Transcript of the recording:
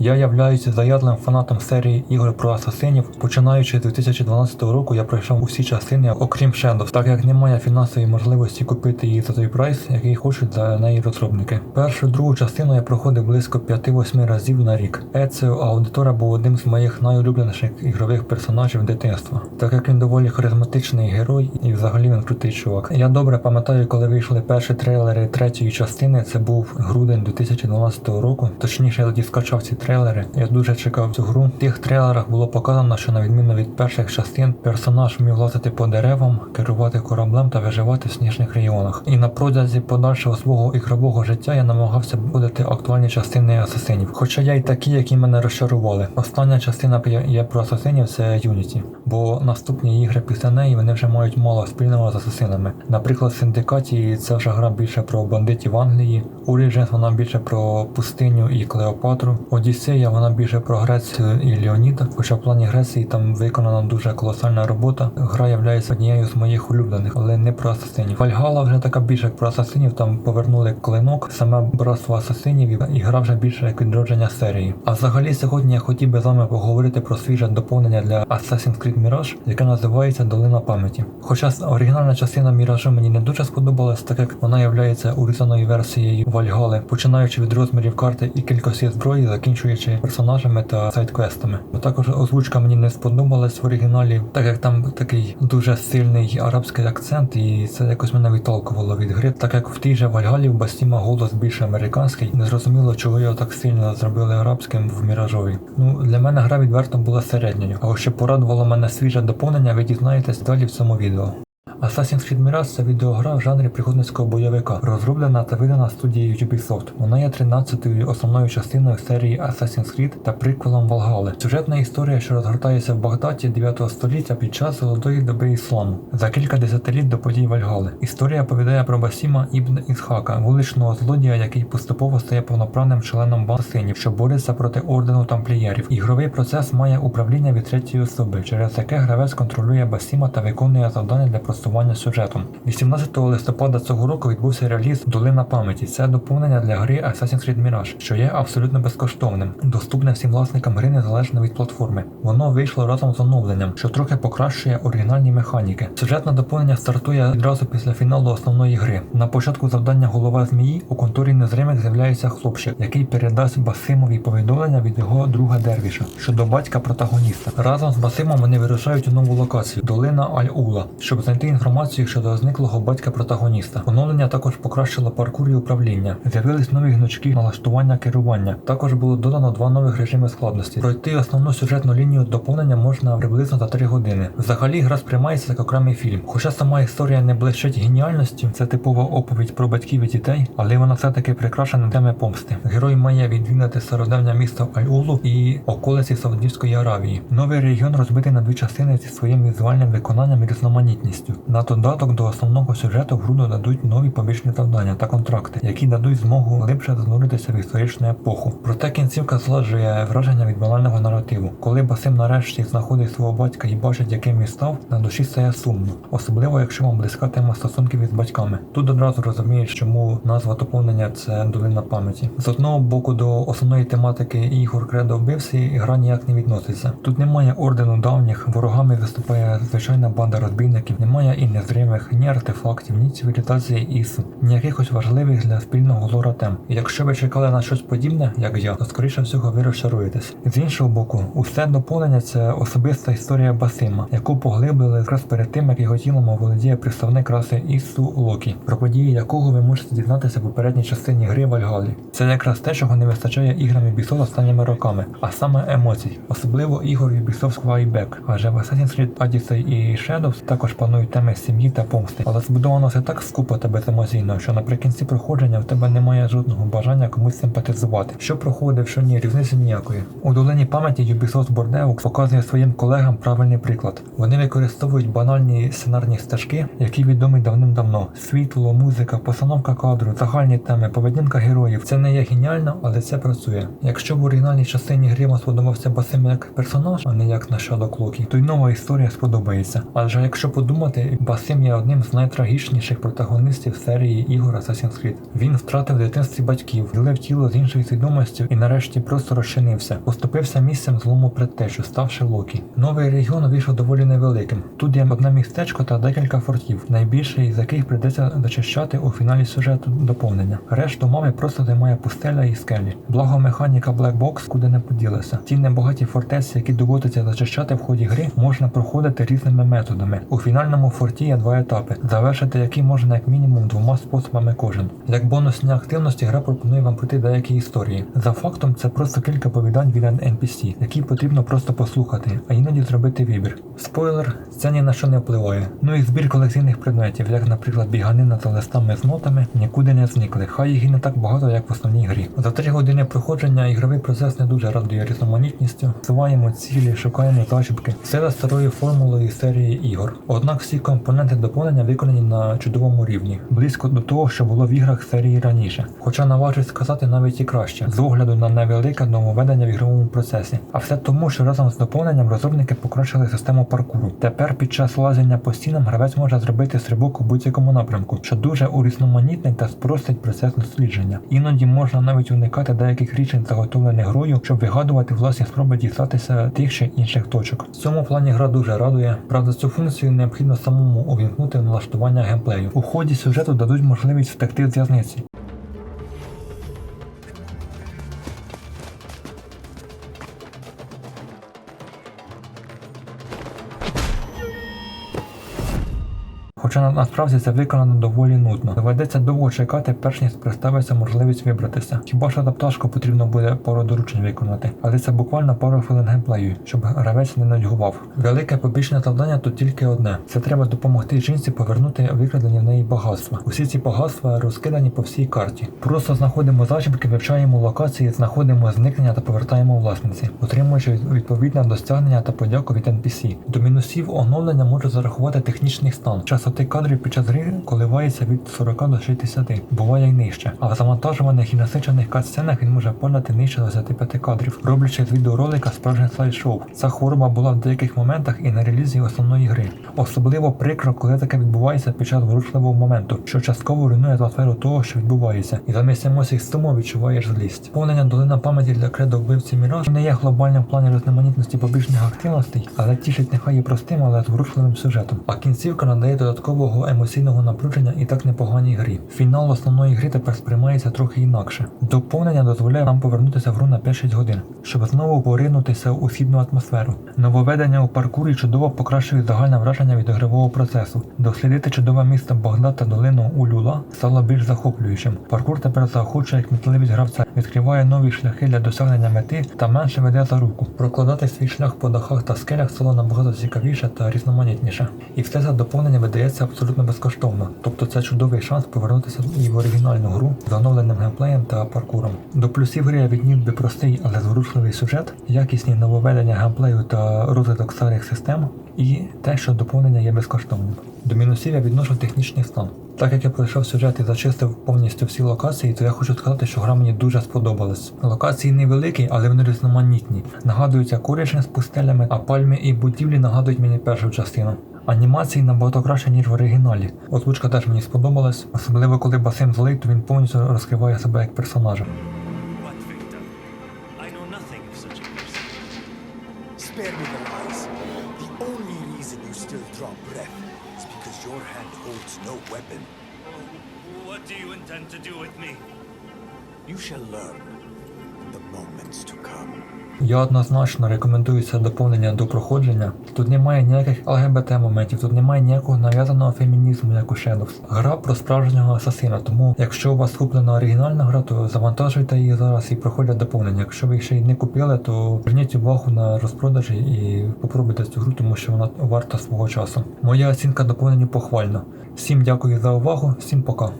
Я являюся заядлим фанатом серії ігор про асасинів. Починаючи з 2012 року, я пройшов усі частини, окрім Shadows, так як немає фінансової можливості купити її за той прайс, який хочуть за неї розробники. Першу другу частину я проходив близько 5-8 разів на рік. Еціо Аудитора був одним з моїх найулюбленіших ігрових персонажів дитинства, так як він доволі харизматичний герой і взагалі він крутий чувак. Я добре пам'ятаю, коли вийшли перші трейлери третьої частини. Це був грудень 2012 року. Точніше, я тоді скачав ці. Я дуже чекав цю гру. В тих трейлерах було показано, що на відміну від перших частин, персонаж міг лазити по деревам, керувати кораблем та виживати в сніжних регіонах. І на протязі подальшого свого ігрового життя я намагався будити актуальні частини асасинів. Хоча я й такі, які мене розчарували. Остання частина є про асасинів це Unity, бо наступні ігри після неї вони вже мають мало спільного з асасинами. Наприклад, синдикаті це вже гра більше про бандитів Англії, Origins вона більше про пустиню і Клеопатру. Одіссея вона більше про Грецію і Леоніда. Хоча в плані Греції там виконана дуже колосальна робота. Гра є однією з моїх улюблених, але не про асасинів. Вальгала вже така більше як про асасинів. Там повернули клинок, саме братство асасинів і- гра вже більше як відродження серії. А взагалі сьогодні я хотів би з вами поговорити про свіже доповнення для Assassin's Creed Mirage, яке називається Долина пам'яті. Хоча оригінальна частина Міражу мені не дуже сподобалась, так як вона є урізаною версією Вальгали, починаючи від розмірів карти і кількості зброї, закінчуючи персонажами та сайдквестами. Також озвучка мені не сподобалась в оригіналі, так як там такий дуже сильний арабський акцент, і це якось мене відтолкувало від гри, так як в тій же Вальгалі в Бастіма голос більше американський. Незрозуміло, чого його так сильно зробили арабським в міражові. Ну для мене гра відверто була середньою. А що порадувало мене свіже доповнення, ви дізнаєтесь далі в цьому відео. Assassin's Creed Mirage – це відеогра в жанрі пригодницького бойовика, розроблена та видана студією Ubisoft. Вона є 13-ю основною частиною серії Assassin's Creed та приквелом Валгали. Сюжетна історія, що розгортається в Багдаді 9 століття під час золотої доби ісламу, за кілька десятиліть до подій Вальгали. Історія оповідає про Басіма Ібн Ісхака, вуличного злодія, який поступово стає повноправним членом банди що бореться проти ордену тамплієрів. Ігровий процес має управління від третьої особи, через яке гравець контролює Басіма та виконує завдання для просування сюжетом. 18 листопада цього року відбувся реліз Долина пам'яті. Це доповнення для гри Assassin's Creed Mirage, що є абсолютно безкоштовним, доступне всім власникам гри незалежно від платформи. Воно вийшло разом з оновленням, що трохи покращує оригінальні механіки. Сюжетне доповнення стартує відразу після фіналу основної гри. На початку завдання голова змії у конторі незримих з'являється хлопчик, який передасть Басимові повідомлення від його друга Дервіша щодо батька протагоніста. Разом з Басимом вони вирушають у нову локацію Долина Аль-Ула, щоб знайти інформацію щодо зниклого батька протагоніста. Оновлення також покращило паркур і управління. З'явились нові гнучки налаштування керування. Також було додано два нових режими складності. Пройти основну сюжетну лінію доповнення можна приблизно за 3 години. Взагалі гра сприймається як окремий фільм. Хоча сама історія не блищить геніальністю, це типова оповідь про батьків і дітей, але вона все-таки прикрашена теми помсти. Герой має відвідати стародавнє місто Аль-Улу і околиці Саудівської Аравії. Новий регіон розбитий на дві частини зі своїм візуальним виконанням і різноманітністю. На додаток до основного сюжету в гру додадуть нові побічні завдання та контракти, які дадуть змогу глибше зануритися в історичну епоху. Проте кінцівка зладжує враження від банального наративу. Коли Басим нарешті знаходить свого батька і бачить, яким він став, на душі стає сумно, особливо якщо вам близька тема стосунків із батьками. Тут одразу розумієш, чому назва доповнення це долина пам'яті. З одного боку до основної тематики ігор кредо вбивці гра ніяк не відноситься. Тут немає ордену давніх, ворогами виступає звичайна банда розбійників, немає і незримих, ні артефактів, ні цивілізації ІСу, ні якихось важливих для спільного лора тем. І якщо ви чекали на щось подібне, як я, то скоріше всього ви розчаруєтесь. З іншого боку, усе доповнення це особиста історія Басима, яку поглибили якраз перед тим, як його тілом оволодіє представник раси Ісу Локі, про події якого ви можете дізнатися в попередній частині гри Вальгалі. Це якраз те, чого не вистачає іграм Ubisoft останніми роками, а саме емоцій, особливо ігор Ubisoft Skyback, адже в Assassin's Creed Odyssey і Shadows також панують теми сім'ї та помсти, але збудовано все так скупо та беземоційно, що наприкінці проходження в тебе немає жодного бажання комусь симпатизувати. Що проходив, що ні, різниці ніякої. У долині пам'яті Ubisoft Bordeaux показує своїм колегам правильний приклад. Вони використовують банальні сценарні стежки, які відомі давним-давно: світло, музика, постановка кадру, загальні теми, поведінка героїв. Це не є геніально, але це працює. Якщо в оригінальній частині гри вам сподобався Басим як персонаж, а не як на Shadow Clock, то й нова історія сподобається. Адже якщо подумати, Басим є одним з найтрагічніших протагоністів серії ігор Assassin's Creed. Він втратив дитинстві батьків, ділив тіло з іншою свідомістю і нарешті просто розчинився. Поступився місцем злому предтечу, ставши Локі. Новий регіон вийшов доволі невеликим. Тут є одне містечко та декілька фортів, найбільший з яких прийдеться дочищати у фіналі сюжету доповнення. Решту мами просто займає пустеля і скелі. Благо механіка Black Box куди не поділася. Ті небагаті фортеці, які доводиться зачищати в ході гри, можна проходити різними методами. У фінальному форті є два етапи, завершити які можна як мінімум двома способами кожен. Як бонусні активності гра пропонує вам пройти деякі історії. За фактом, це просто кілька повідань від NPC, які потрібно просто послухати, а іноді зробити вибір. Спойлер, це ні на що не впливає. Ну і збір колекційних предметів, як, наприклад, біганина за листами з нотами, нікуди не зникли. Хай їх і не так багато, як в основній грі. За 3 години проходження ігровий процес не дуже радує різноманітністю. Суваємо цілі, шукаємо зачіпки. Все за старою формулою серії ігор. Однак всі компоненти доповнення виконані на чудовому рівні, близько до того, що було в іграх серії раніше. Хоча наважусь сказати навіть і краще, з огляду на невелике нововведення в ігровому процесі. А все тому, що разом з доповненням розробники покращили систему паркуру. Тепер під час лазення по стінам гравець може зробити стрибок у будь-якому напрямку, що дуже урізноманітнить та спростить процес дослідження. Іноді можна навіть уникати деяких рішень, заготовлених грою, щоб вигадувати власні спроби дістатися тих чи інших точок. В цьому плані гра дуже радує. Правда, цю функцію необхідно самому увімкнути налаштування геймплею. У ході сюжету дадуть можливість втекти з в'язниці. Хоча на- насправді це виконано доволі нудно. Доведеться довго чекати, перш ніж представиться можливість вибратися. Хіба що за пташку потрібно буде пару доручень виконати, але це буквально пару хвилин геймплею, щоб гравець не нудьгував. Велике побічне завдання тут тільки одне: це треба допомогти жінці повернути викрадені в неї багатства. Усі ці багатства розкидані по всій карті. Просто знаходимо зачіпки, вивчаємо локації, знаходимо зникнення та повертаємо власниці, отримуючи відповідне досягнення та подяку від NPC. До мінусів оновлення може зарахувати технічний стан. Частоти кадрів під час гри коливається від 40 до 60, буває й нижче. А в завантажуваних і насичених кат-сценах він може падати нижче 25 кадрів, роблячи з відеоролика справжнє слайд-шоу. Ця хвороба була в деяких моментах і на релізі основної гри. Особливо прикро, коли таке відбувається під час ворушливого моменту, що частково руйнує атмосферу того, що відбувається, і замість емоцій суму відчуваєш злість. Повнення долина пам'яті для кредо вбивці Міраж не є глобальним в плані різноманітності побічних активностей, але тішить нехай і простим, але зворушливим сюжетом. А кінцівка надає додаткового емоційного напруження і так непоганій грі. Фінал основної гри тепер сприймається трохи інакше. Доповнення дозволяє нам повернутися в гру на 5-6 годин, щоб знову поринутися у східну атмосферу. Нововведення у паркурі чудово покращує загальне враження від ігрового процесу. Дослідити чудове місто Багдад та долину Улюла стало більш захоплюючим. Паркур тепер заохочує кмітливість гравця, відкриває нові шляхи для досягнення мети та менше веде за руку. Прокладати свій шлях по дахах та скелях стало набагато цікавіше та різноманітніше. І все це доповнення видається абсолютно безкоштовно. Тобто це чудовий шанс повернутися і в оригінальну гру з оновленим геймплеєм та паркуром. До плюсів гри я віднів би простий, але зворушливий сюжет, якісні нововведення геймплею та розвиток старих систем, і те, що доповнення є безкоштовним. До мінусів я відношу технічний стан. Так як я пройшов сюжет і зачистив повністю всі локації, то я хочу сказати, що гра мені дуже сподобалась. Локації невеликі, але вони різноманітні. Нагадують акуричне з пустелями, а пальми і будівлі нагадують мені першу частину. Анімації набагато краще, ніж в оригіналі. Озвучка теж мені сподобалась, особливо коли Басим злий, то він повністю розкриває себе як персонажа. You shall learn Я однозначно рекомендую це доповнення до проходження. Тут немає ніяких ЛГБТ моментів, тут немає ніякого нав'язаного фемінізму, як у Shadows. Гра про справжнього асасина, тому якщо у вас куплена оригінальна гра, то завантажуйте її зараз і проходьте доповнення. Якщо ви їх ще й не купили, то зверніть увагу на розпродажі і попробуйте цю гру, тому що вона варта свого часу. Моя оцінка доповненню похвальна. Всім дякую за увагу, всім пока.